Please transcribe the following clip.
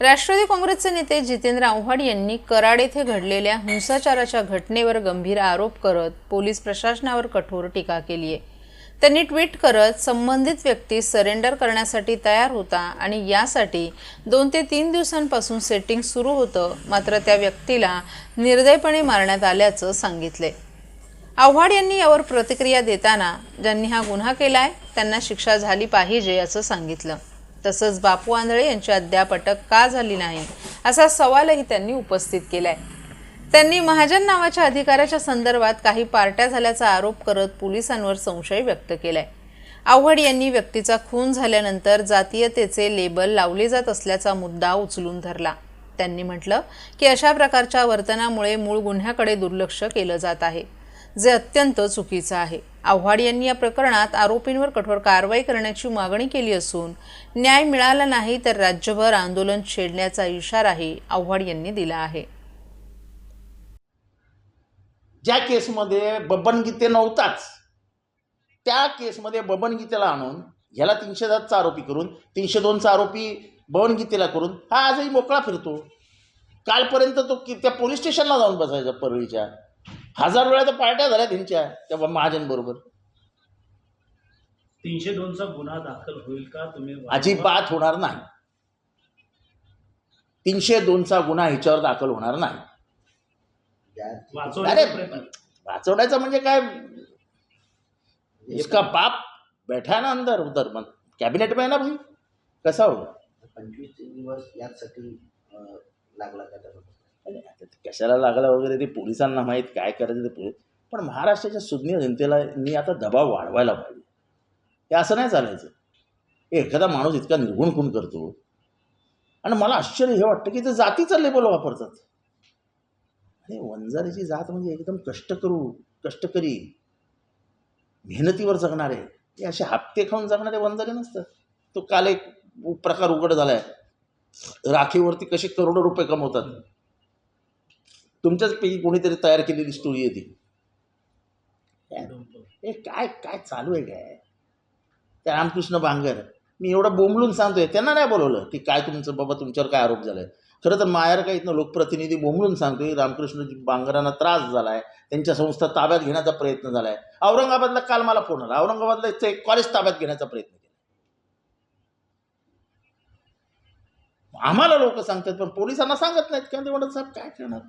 राष्ट्रवादी काँग्रेसचे नेते जितेंद्र आव्हाड यांनी कराड येथे घडलेल्या हिंसाचाराच्या घटनेवर गंभीर आरोप करत पोलीस प्रशासनावर कठोर टीका केली आहे. त्यांनी ट्विट करत संबंधित व्यक्ती सरेंडर करण्यासाठी तयार होता आणि यासाठी दोन ते तीन दिवसांपासून सेटिंग सुरू होतं मात्र त्या व्यक्तीला निर्दयपणे मारण्यात आल्याचं सांगितले आव्हाड यांनी यावर प्रतिक्रिया देताना ज्यांनी हा गुन्हा केलाय त्यांना शिक्षा झाली पाहिजे असं सांगितलं. तसंच बापू आंधळे यांची अद्याप अटक का झाली नाही असा सवालही त्यांनी उपस्थित केलाय. त्यांनी महाजन नावाच्या अधिकाऱ्याच्या संदर्भात काही पार्ट्या झाल्याचा आरोप करत पोलिसांवर संशय व्यक्त केलाय. आव्हाड यांनी व्यक्तीचा खून झाल्यानंतर जातीयतेचे लेबल लावले जात असल्याचा मुद्दा उचलून धरला. त्यांनी म्हटलं की अशा प्रकारच्या वर्तनामुळे मूळ गुन्ह्याकडे दुर्लक्ष केलं जात आहे. जे अत्यंत चुकीचं आहे. आव्हाड यांनी या प्रकरणात आरोपींवर कठोर कारवाई करण्याची मागणी केली असून न्याय मिळाला नाही तर राज्यभर आंदोलन छेडण्याचा इशाराही आव्हाड यांनी दिला आहे. ज्या केसमध्ये बबन गीते नव्हताच त्या केसमध्ये बबन गीतेला आणून ह्याला तीनशे सातचा आरोपी करून तीनशे दोनचा आरोपी बबन गीतेला करून हा आजही मोकळा फिरतो. कालपर्यंत तो की त्या पोलीस स्टेशनला जाऊन बसायचा परळीच्या. हजार वेळा तर पार्ट्या झाल्या त्यांच्या त्या महाजनबरोबर तीनशे दोनचा गुन्हा दाखल होईल का? तुम्ही अजिबात होणार नाही. तीनशे दोनचा गुन्हा ह्याच्यावर दाखल होणार नाही. वाचवण्याचा अरे वाचवण्याचं म्हणजे काय? इसका बाप बैठा ना अंदर उधर. मग कॅबिनेट में ना भाई? कसा होगा? पंचवीस दिवस यासाठी लागला का कशाला लागला वगैरे ते पोलिसांना माहीत काय करायचं ते पोलीस. पण महाराष्ट्राच्या सुज्ञ जनतेला मी आता दबाव वाढवायला पाहिजे. हे असं नाही चालायचं. एखादा माणूस इतका निर्गुण खून करतो. आणि मला आश्चर्य हे वाटतं की ते जातीचा लेबल वापरतात. आणि वंजारीची जात म्हणजे एकदम कष्ट करू कष्टकरी मेहनतीवर जगणारे. हे असे हप्ते खाऊन जगणारे वंजारी नसतात. तो काल एक प्रकार उघड झाला आहे राखीवरती कसे करोडो रुपये कमवतात. तुमच्याच पैकी कोणीतरी तयार केलेली स्टोरी आहे ती. हे काय काय चालू आहे काय? त्या रामकृष्ण बांगर मी एवढं बोंबलून सांगतोय. त्यांना नाही बोलवलं की काय तुमचं बाबा तुमच्यावर काय आरोप झालाय? खरं तर मायार का इथनं लोकप्रतिनिधी बोंबलून सांगतोय रामकृष्ण बांगरांना त्रास झालाय त्यांच्या संस्था ताब्यात घेण्याचा प्रयत्न झालाय. औरंगाबादला काल मला फोन आला. औरंगाबादला इथं एक कॉलेज ताब्यात घेण्याचा प्रयत्न केला. आम्हाला लोक सांगतात पण पोलिसांना सांगत नाहीत. किंवा ते म्हणत साहेब काय करणार?